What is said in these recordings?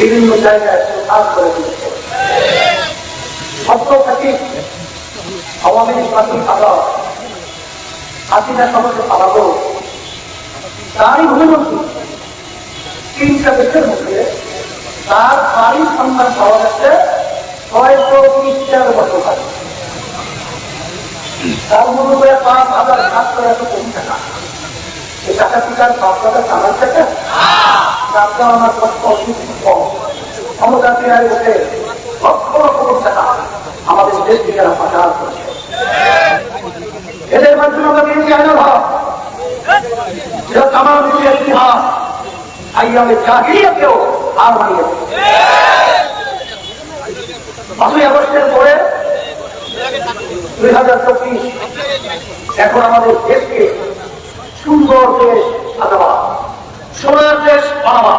বিভিন্ন জায়গায় প্রকাশ করে দিচ্ছে। সত্য তারই অভিমন্ত্রী তিনটা দেশের মধ্যে তার বাড়ির সন্ধান পাওয়া যাচ্ছে ছয়শো তিরিশটার বাড়ি তার মনে করে পাঁচ হাজার সাতশো এত কোটি টাকা এই টাকা কি তার বাপদাদা চালার টাকা টাকা আমার কষ্ট অসুখ কম। ক্ষমতা লক্ষ টাকা আমাদের দেশ থেকে এদের মাধ্যমে আমরা পেয়েছি আইনাল হক যেটা তামাম দুনিয়ার ইতিহাস। আইয়ামে জাহিরিয়াকেও আর মানিয়ে। পাঁচই পরে দুই হাজার চব্বিশ, এখন আমাদের দেশকে সুন্দর দেশ আদাবা সোনার দেশ বানাবা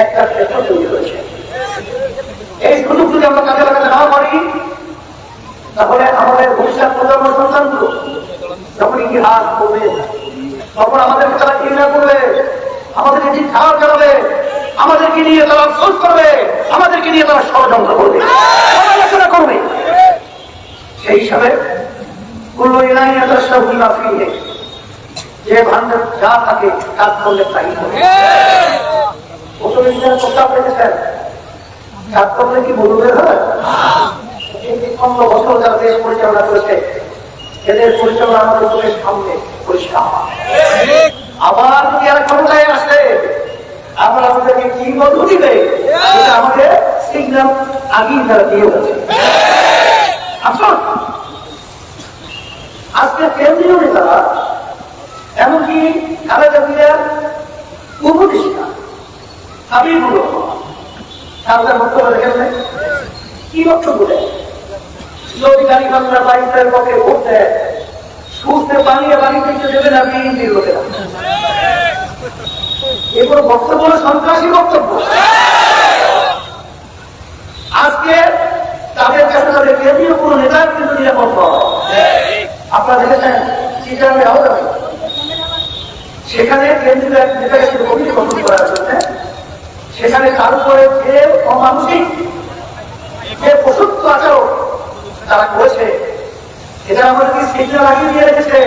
একটা ক্ষেত্র তৈরি হয়েছে। এই সুযোগ যদি আমরা কাজে লাগাতে না পারি, তাহলে আমাদের ভবিষ্যৎ প্রজন্ম সন্তানগুলো যখন ইতিহাস করবে তখন আমাদেরকে তারা ঘৃণা করবে, আমাদেরকে ঠিক খারাপ জানাবে আমাদেরকে নিয়ে তারা আফসোস করবে, আমাদেরকে নিয়ে তারা ষড়যন্ত্র করবে। সমালোচনা করবে। সেই হিসাবে কোনো ইনাই আদর্শগুলা ফিরে যে ভান্ডার যা থাকে কাজ করলে তাই হবে। প্রথমে প্রস্তাব রেখেছেন। কাজ করলে কি বলবে হয় এই বছর যারা দেশ পরিচালনা করেছে এদের পরিচালনা আমাদের চোখের সামনে পরিষ্কার। আবার যদি এরা ক্ষমতায় আসে আমরা আমাদেরকে কি মধু দিবে? আমাদের সিগন্যাল আগেই তারা দিয়ে গেছে। আসুন আজকে কেন্দ্রীয় নেতারা এমনকি খালেদা জিয়ার উপদেষ্টা হাবিবুল তাদের বক্তব্য দেখেন কি বক্তব্য দেয় হলো সন্ত্রাসী বক্তব্য? আজকে তাদের কোনো আপনারা দেখেছেন সেখানে সেখানে তার উপরে যে অমানসিক, যে তারা করেছে, এটা আমাদেরকে সিগন্যাল লাগিয়ে দিয়ে রেখেছে,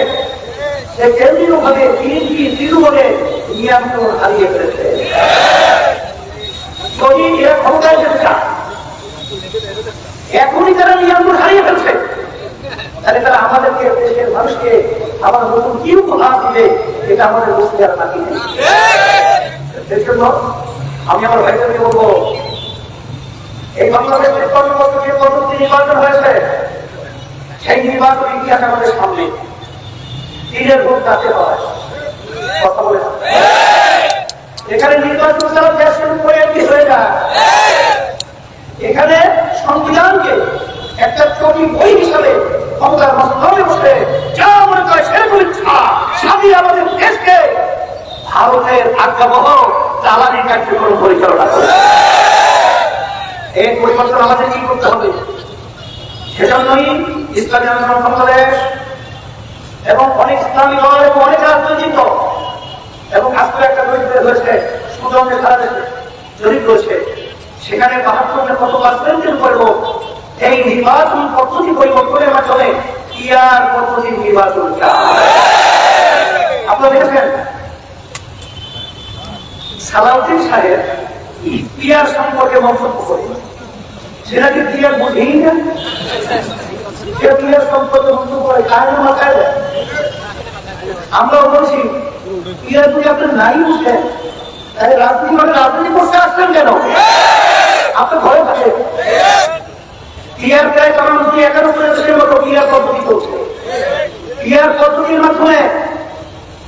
যে কেন্দ্রীয় ভাবে বিএনপি তৃণমূলে নিয়ন্ত্রণ হারিয়ে ফেলেছে। এখনই তারা নিয়ন্ত্রণ হারিয়ে ফেলছে, তাহলে তারা আমাদেরকে, দেশের মানুষকে আবার নতুন কি উপহার দিবে এটা আমাদের বুঝতে আর বাকি আমি আমার ভাইদেরকে বলব, এই বাংলাদেশ তিপ্পান্ন যে পদ্ধতি নির্বাচন হয়েছে, সেই নির্বাচন ইতিহাস আমাদের সামনে। দিনের ভোট যাতে হয় এখানে নির্বাচন যায়। এখানে সংবিধানকে একটা চটি বই হিসাবে ক্ষমতার মস্তলে বসে যা মনে করে সেরকম ইচ্ছা স্বামী আমাদের দেশকে ভারতের আজ্ঞাবহ জ্বালানি কার্যক্রম পরিচালনা করে এই পরিবর্তন আমাদের কি করতে হবে? সেজন্যই ইসলামী আন্দোলন বাংলাদেশ এবং অনেক ইসলামী দল এবং অনেক রাজনৈতিক দল এবং আজকে একটা জড়িত হয়েছে সুজনকে তারা জড়িত হয়েছে সেখানে বাহাত্তর কত পার্সেন্টের উপরে লোক। এই নির্বাচন পদ্ধতি পরিবর্তনের মাধ্যমে ইয়ার পদ্ধতির নির্বাচন চায়। আপনারা দেখেছেন সালাউদ্দিন সাহেব পিয়ার সম্পর্কে মন্তব্য করে। সেটা কি পিয়ার বুঝেই না? সে পিয়ার সম্পর্কে মন্তব্য করে কার মাথায় দেয়? আমরাও বলছি, পিয়ার যদি আপনি নাই বুঝেন, তাহলে রাজনীতি মানে রাজনীতি করতে আসছেন কেন? আপনি ঘরে থাকেন পিয়ার প্রায় প্রধানমন্ত্রী একানব্বই দেশের মতো পিয়ার পদ্ধতি চলছে। পিয়ার পদ্ধতির মাধ্যমে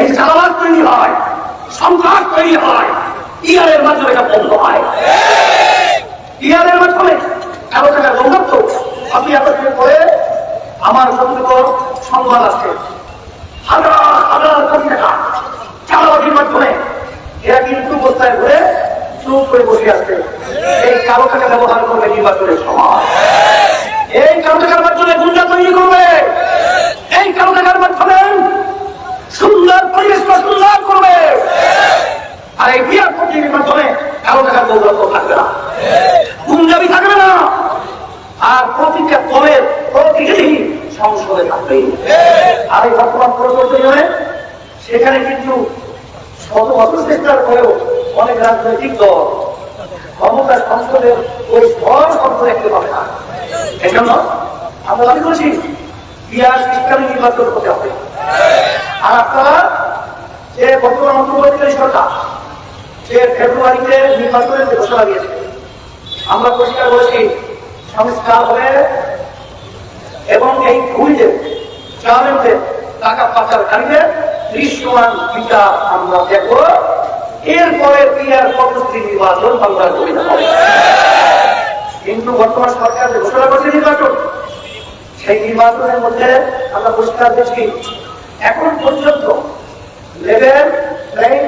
এই তৈরি হয় সন্ত্রাস তৈরি হয় ইয়ারের মাধ্যমে এটা বন্ধ হয়। ইয়াদের মাধ্যমে কারও টাকা আপনি আমার সত্যকর সংবাদ আছে। হাজার হাজার কোটি টাকা চালাবাজির মাধ্যমে এরা কিন্তু অবস্থায় ঘুরে চুপ করে বসে আছে। এই কালো টাকা ব্যবহার করবে নির্বাচনের সময় এই কালো টাকার মাধ্যমে গুঞ্জা তৈরি করবে এই কালো টাকার মাধ্যমে অনেক রাজনৈতিক দল ক্ষমতা দেখতে পাবে না। এজন্য আমরা দাবি করছি, বিহার হতে হবে আর আপনারা যে বর্তমান অন্তর্বর্তীকালীন সরকার যে ফেব্রুয়ারিতে নির্বাচনের ঘোষণা দিয়েছে আমরা পরিষ্কার বলেছি, সংস্কার হবে এবং এই ভুলদের চালেন্সে টাকা পাচারকারীদের দৃশ্যমান বিচার আমরা দেখব। এরপরে পিয়ার পদ্ধতি নির্বাচন বাংলার সুবিধা হবে। কিন্তু বর্তমান সরকার যে ঘোষণা করছে নির্বাচন, সেই নির্বাচনের মধ্যে আমরা পরিষ্কার দেখছি, এখন পর্যন্ত লেভেল প্লেইং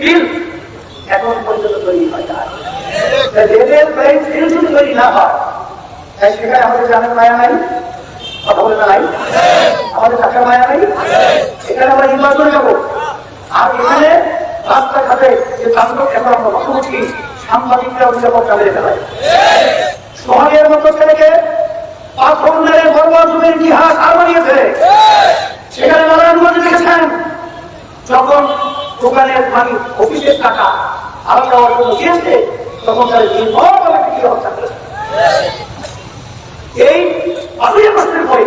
বিল এখন পর্যন্ত তৈরি হয় না। লেভেল প্লেইং তৈরি না হয়, তাই সেখানে আমাদের জানের মায়া নাই? কথা বলে নাই? মায়া নাই? এখানে আমরা নির্বাচনে যাব আর এখানে রাস্তাঘাটে যে লক্ষ্য করছি সাংবাদিকরা অভিযোগ চালিয়ে ফেলায় সোহাগের মতো ছেলেকে পাথর মেরে বর্বযুগের ইতিহাস আর বানিয়েছে। সেখানে নারায়ণগঞ্জে দেখেছেন? যখন দোকানের মালিক অফিসের টাকা আলাদা দেওয়ার জন্য দিয়েছে, তখন তার নির্ভরভাবে বিক্রি হত্যা এই পাঁচই মাসের পরে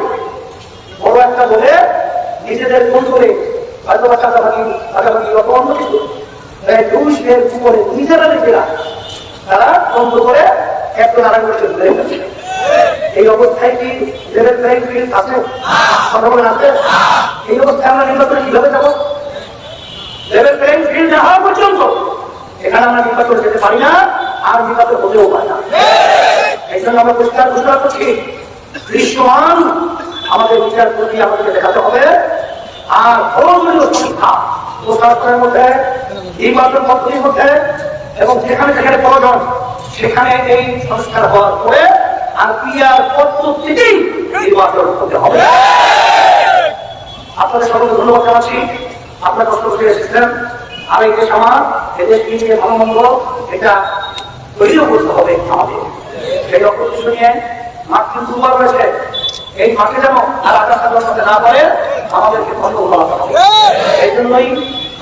বড় একটা বলে নিজেদের ফোন করে হয়তো বা চাঁদাবাদি চাঁদাবাদি বা অন্য কিছু তাই টুরিস্টের উপরে নিজেরা নিজেরা তারা বন্ধ করে একজন আরেক বছর ধরে গেছে। এই অবস্থায় কি প্লেইং ফিল্ড আছে? আছে? এই অবস্থায় আমরা নির্বাচনে কীভাবে যাব? লেভেল প্লেইং পর্যন্ত এখানে আমরা নির্বাচনে যেতে পারি না, আর নির্বাচন হতেও পারি না। এই জন্য আমরা পরিষ্কার ঘোষণা করছি। দৃশ্যমান আমাদের বিচার প্রতি আমাদেরকে দেখাতে হবে। আর প্রয়োজনীয় সংখ্যা প্রশাসনের মধ্যে, নির্বাচন পদ্ধতির এবং যেখানে যেখানে সেখানে এই সংস্কার হওয়ার পরে আর পিয়ার পদ্ধতিতেই নির্বাচন হতে হবে। আপনাদের সকলকে ধন্যবাদ জানাচ্ছি। আপনার কষ্ট করে এসেছেন আর এই দেশ আমার এদের নিয়ে ভালো মন্দ, এটা তৈরিও করতে হবে আমাদের। সেই লক্ষ্য নিয়ে মাঠ কিন্তু দুর্বল রয়েছে। এই মাঠে যেন আর আকাশ সাথে না পারে, আমাদেরকে বন্ধ বলাতে হবে। এই জন্যই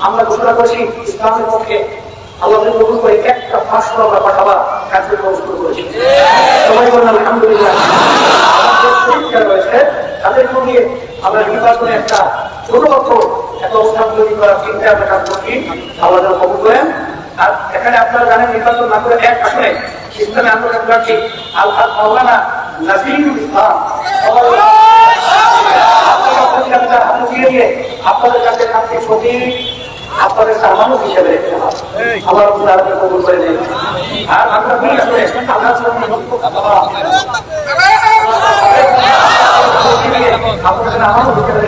আমরা ঘোষণা করেছি, ইসলামের পক্ষে আল্লাহ কবুল করে একটা ফাঁস আমরা পাঠাবা কার্যক্রম শুরু করেছি। সবাই বলেন, আলহামদুলিল্লাহ। রয়েছে তাদেরকে নিয়ে আমরা নির্বাচনে একটা একটা অবস্থান তৈরি করার চিন্তা আমরা কাজ করছি আল্লাহ কবুল করেন। আর এখানে আপনাদের কাছে আপনাদের হিসেবে আমার আরও কবুল করে দেন আর আমরা কি আসলে আল্লাহ আপনাদের আমানুষ হিসেবে